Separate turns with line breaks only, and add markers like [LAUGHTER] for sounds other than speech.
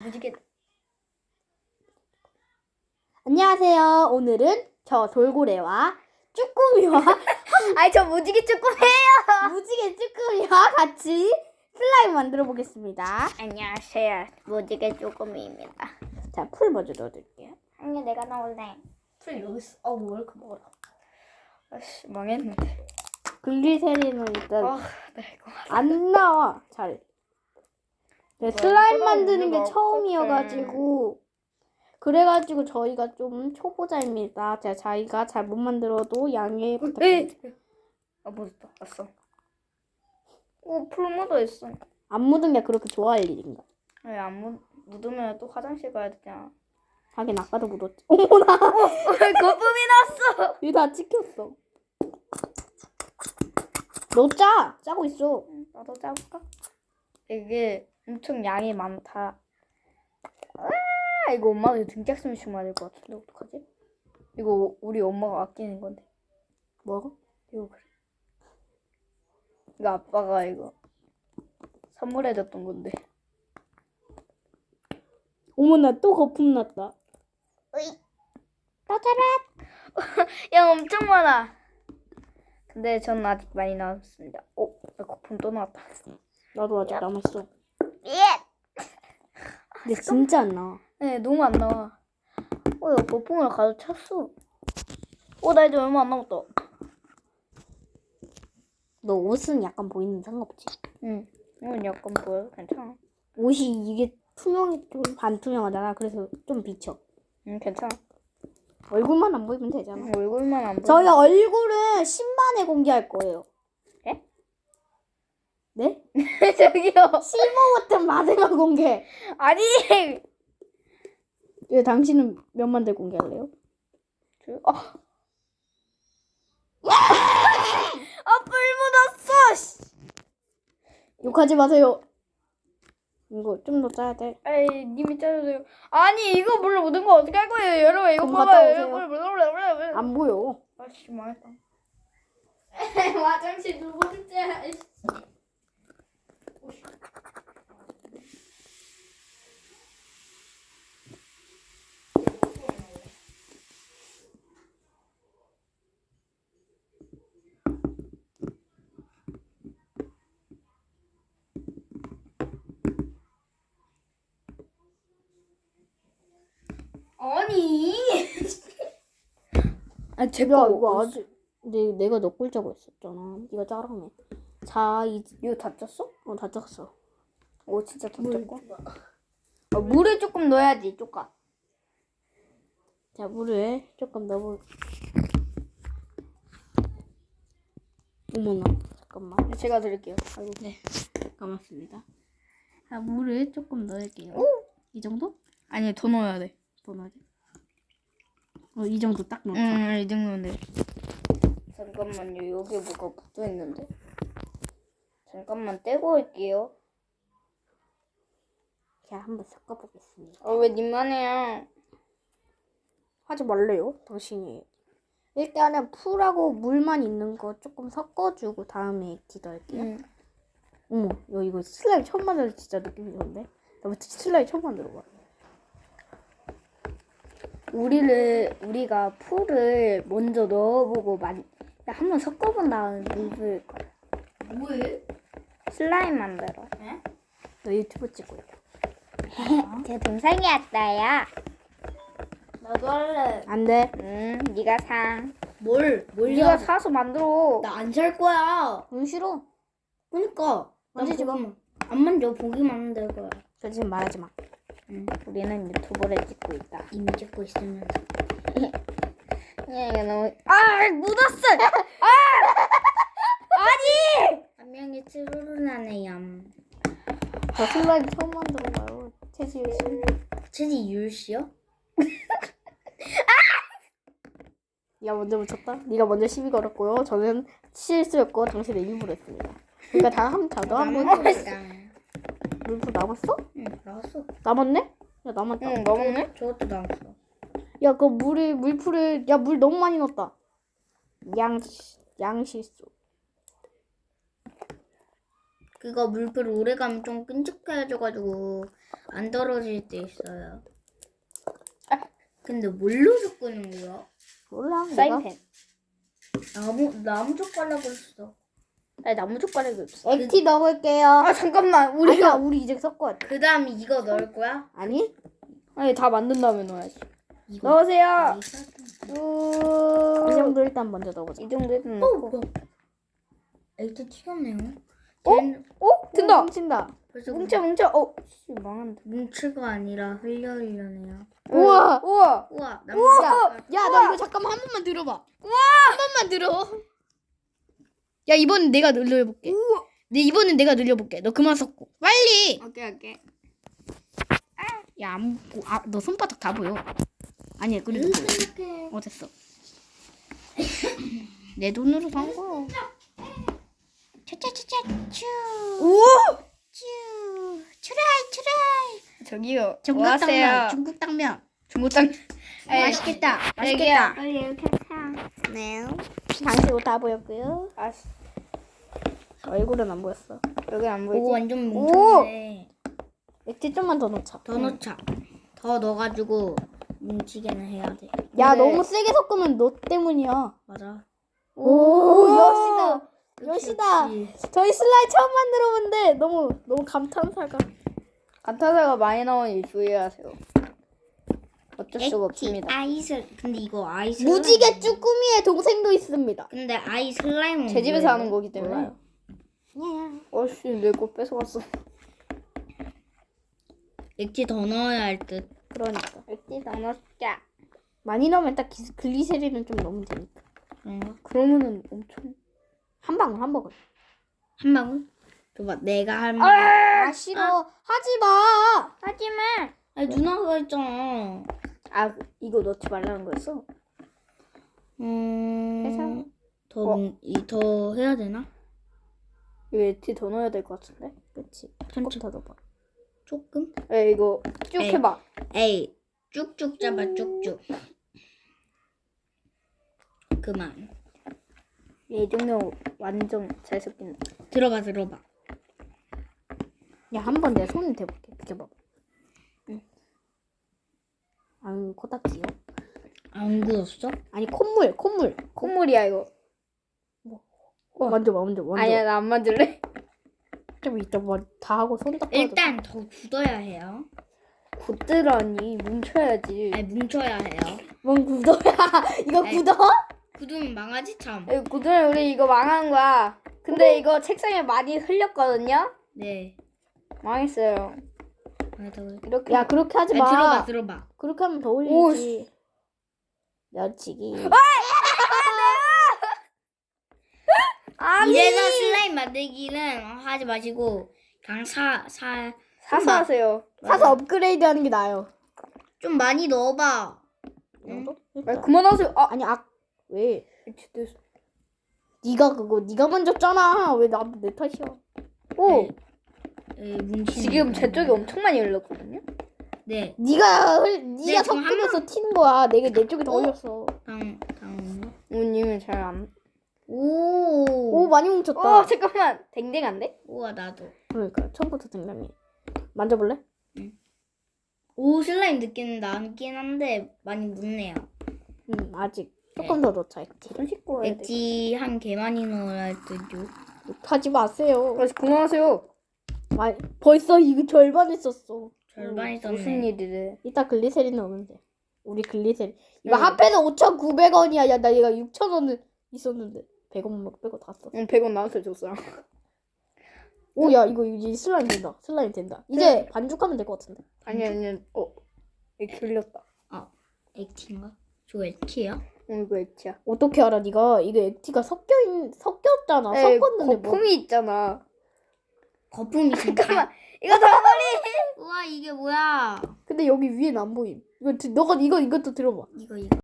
무지개.
안녕하세요. 오늘은 저 돌고래와 쭈꾸미와 [LAUGHS]
아니 저 무지개 쭈꾸미예요. [LAUGHS]
무지개 쭈꾸미와 같이 슬라임 만들어 보겠습니다.
안녕하세요. 무지개 쭈꾸미입니다.
자, 풀 먼저 넣어줄게요.
아니 내가 나올래.
풀 여기 있어. 어, 뭐 이렇게 먹어라.
아씨 망했는데.
글리세린은 일단
아, 네 이거.
안 나와. 잘. 네,
뭐,
슬라임 만드는 게 처음이어가지고 그래가지고 저희가 좀 초보자입니다. 제가 자기가 잘못 만들어도 양해 부탁드립니다.
아 묻었다. 왔어. 오, 풀 묻어 있어.
안 묻은 게 그렇게 좋아할 일인가?
왜안 묻, 묻으면 또 화장실 가야 되잖아.
하긴 아까도 묻었지. [LAUGHS] 어머나,
거품이 났어. [LAUGHS]
이거 다 찍혔어. 너 짜! 짜고 있어.
나도 짜볼까? 이게 엄청 양이 많다. 아, 이거 엄마가 등짝 스매싱 맞을 것 같은데 어떡하지? 이거 우리 엄마가 아끼는 건데.
뭐가?
이거 그래. 이거 아빠가 이거 선물해줬던 건데.
어머나, 또 거품 났다.
따자라. [LAUGHS] 야 엄청 많아. 근데 전 아직 많이 남았습니다. 오, 나 거품 또 나왔다.
나도 아직
야.
남았어.
예.
근데 진짜 안 나와.
네, 너무 안 나와. 어, 야, 거품을 가득 찼어. 어, 나 이제 얼마 안 남았다.
너 옷은 약간 보이는 상관없지.
응. 이건 약간 보여. 괜찮아.
옷이 이게 투명이 좀 반투명하잖아. 그래서 좀 비쳐.
응, 괜찮아.
얼굴만 안 보이면 되잖아.
응, 얼굴만 안 보여.
저희 얼굴은 10만에 공개할 거예요.
예?
네? [LAUGHS]
저기요.
15버튼 받으면 공개.
아니.
왜 당신은 몇만 대 공개할래요?
저, 아. 아, 뿔 묻었어. 씨.
욕하지 마세요. 이거 좀 더 짜야 돼.
에이, 님이 짜주세요. 아니, 이거 물로 묻은 거 어떻게 할 거예요? 여러분, 이거
좀
봐봐요.
갔다 오세요.
물.
안 보여.
아씨, 망했다.
화장실 두 번째.
아니. [LAUGHS] 아,
야 이거 아직 내 내가 너 꼴짜고 있었잖아. 네가 짜라며. 자 이제
이거 다 짰어?
어 다 짰어.
오, 진짜 다 짰고. 아, 물을 조금 넣어야지, 쪼까.
자 물을 조금 넣어. 어머나 잠깐만.
제가 드릴게요.
아이고 네 감았습니다. 자 물을 조금 넣을게요. 이 정도?
아니, 더 넣어야 돼.
더 넣어야 돼. 어이 정도 딱 넣자.
응, 이 정도면 돼. 잠깐만요, 여기 뭐가 붙어 있는데. 잠깐만 떼고 올게요.
자 한번 섞어보겠습니다.
어, 왜 님만 해요?
하지 말래요, 당신이. 일단은 풀하고 물만 있는 거 조금 섞어주고 다음에 넣을게요.
응.
어머, 야, 이거 슬라임 처음 만들어 진짜 느낌이 좋은데? 나 슬라임 처음 만들어봐.
우리를 우리가 풀을 먼저 넣어보고 만 한번 섞어본 다음에 물을 거야.
뭐해?
슬라임 만들어.
나 유튜브 찍고 있다. [LAUGHS]
제 동생이 왔어요.
나도 할래.
안 돼.
응, 네가 사.
뭘? 뭘
네가
사?
사서 만들어.
나 안 살 거야.
응, 싫어.
난
만지지 마.
안 만져. 보기만 하면 될 거야.
저 지금 말하지 마.
응, 우리는 유튜브를 찍고 있다.
이미 찍고 있으면. [LAUGHS]
야, 이거 너무 아 묻었어.
한 명이 트루루나네요.
저 슬라임 처음 만들어 봐요. 채지 열심히.
체지 율 씨요?
네가 먼저 붙였다. 네가 먼저 시비 걸었고요. 저는 실수였고 당신의 일부러 했습니다. 그러니까 다 한, 다도 한번 물풀 남았어?
응, 나왔어.
남았네? 야 남았다.
응, 먹었네.
저것도 나왔어.
야 그 물이 물풀에 야 물 너무 많이 넣었다. 양 양실수.
그거 물풀 오래 가면 좀 끈적해져가지고 안 떨어질 때 있어요. 근데 뭘로 섞는 거야?
몰라. 내가
사인펜.
나무 나무 젓가락 그랬어.
아니 나무 젓가락이 없어.
액티 넣을게요.
아 잠깐만 우리
아니야, 우리 이제 섞어야 돼.
그 다음 이거 넣을 거야?
아니?
아니 다 만든 다음에 넣어야지.
이거.
넣으세요.
이
우...
정도 일단 먼저 넣어보자.
이 정도 해도
어? 에이트 튀었네요.
어?
쟤는
어? 된다.
뭉친다.
벌써
뭉쳐 뭉쳐. 어, 씨 망한다.
뭉치가 아니라 흘려 흘려네요.
우와.
우와.
우와,
야,
젓가락.
야, 나 이거 잠깐만 한 번만 들어봐. 한 번만 들어. 야, 이번엔 내가 늘려볼게. 네, 이번엔 내가 늘려볼게. 너 그만 섞고. 빨리.
오케이 오케이.
야, 안 보고. 아, 너 손바닥 다 보여. 아니야, 그래도 보여. 어, 됐어. 내 돈으로 산 거야. 차차차차 츄.
우와.
츄. 추라이 추라이.
저기요.
중국
뭐
당면.
하세요?
중국 당면.
중국 당.
맛있겠다.
맛있겠다.
빨리 이렇게 사.
네. 당신 옷 다 보였고요.
아,
얼굴은 안 보였어.
여기 안
오,
보이지?
완전 뭉쳤네.
액티 좀만 더 넣자.
더 넣자. 더 넣어가지고 뭉치게는 해야 돼.
야,
근데-
너무 세게 섞으면 너 때문이야.
맞아.
오, 여시다.
그치,
여시다.
그치.
저희 슬라임 처음 만들어 본데 너무 너무 감탄사가.
감탄사가 많이 나오니 주의하세요. 어쩔 수가 없습니다.
아이슬. 근데 이거 아이 슬라임.
무지개 쭈꾸미의 동생도 있습니다.
근데 아이 슬라임은
제 집에서? 하는 거기 때문에.
몰라요.
어씨 내거 뺏어갔어.
액티 더 넣어야 할 듯.
그러니까
다 넣자.
많이 넣으면 딱 기- 글리세린은 좀 넣으면 되니까.
그런가?
그러면은 엄청.
한 방울 한 방울.
한 방울? 줘봐. 내가 할 말.
아 싫어. 하지 마.
하지마.
아니 누나가 했잖아.
아 이거 넣지 말라는 거였어?
음. 더,
어.
뭉- 이, 더 해야 되나?
이거 액티 더 넣어야 될 것 같은데?
그렇지. 조금 더 넣어봐.
조금?
에 이거 쭉
에이.
해봐.
에이. 쭉쭉 잡아 쭉쭉. 그만.
이 정도 완전 잘 섞인다.
들어봐 들어봐.
야한 번 내 손을 대볼게. 비켜봐. 응. 안 코딱지요.
안 굳었어?
아니 콧물 콧물.
콧물이야 이거. 어.
만져봐 만져 만져.
아니야 나 안 만질래.
좀 이따 뭐다 하고 손 닦아.
일단 더 굳어야 해요.
굳더라니 뭉쳐야지.
아니 뭉쳐야 해요.
뭔 굳어야? [LAUGHS] 이거
아이.
굳어?
굳으면 망하지 참.
이거 굳으면 우리 이거 망한 거야. 근데 이거 책상에 많이 흘렸거든요.
네.
망했어요.
아니다 그래.
이렇게.
야 그렇게 하지 마.
들어봐 들어봐.
그렇게 하면 더
오,
올리지. 면치기. [LAUGHS]
아니.
이래서 슬라임 만들기는 하지 마시고 그냥 사, 사,
사서 하세요.
사서 업그레이드 하는 게 나아요.
좀 많이 넣어봐. 응?
아, 그만하세요. 아,
아니 아 왜? 네가 그거 네가 만졌잖아. 왜 나 내 탓이야? 오,
네. 에이, 뭉치는
지금
거.
제 쪽이 엄청 많이 흘렀거든요.
네.
네가 흘, 네가
지금 한
섞으면서 튀는 거야. 내가 내 쪽이 더
어?
올렸어.
당, 당은요?
우님은 잘 안.
오.
오 많이 뭉쳤다.
어 잠깐만. 댕댕한데?
우와 나도.
그러니까 처음부터 등장이. 만져볼래?
오 슬라임 느끼는 남긴 한데 많이 묻네요.
응 아직 조금 더 넣자. 액티.
손 씻고 해야 돼.
엑지 한 개 많이 넣어야 할 듯요.
하지 마세요.
그래서 그만하세요.
아, 벌써 이거 절반 했었어.
절반 있었네.
무슨 일이래?
이따 글리세린 넣으면 돼. 우리 글리세린. 이거
응.
합해서 5,900원이야. 야, 나 얘가 6,000원은 있었는데. 100원만 빼고 다 써.
응, 100원 나한테 줬어.
오, 야, 이거 이제 슬라임 된다. 슬라임 된다. 이제 반죽하면 될 것 같은데.
아니 아니. 어. 이거 흘렸다.
엑티인가? 저 엑티야?
어, 이거 액티야.
어떻게 알아? 네가 이거 액티가 섞여 있, 섞였잖아.
에이,
섞었는데 뭐.
거품이 있잖아.
거품이
잠깐만.
다- [LAUGHS]
이거 다
우와 이게 뭐야?
근데 여기 위에는 안 보임. 이거 드- 너가 이거 이것도 들어봐.
이거 이거.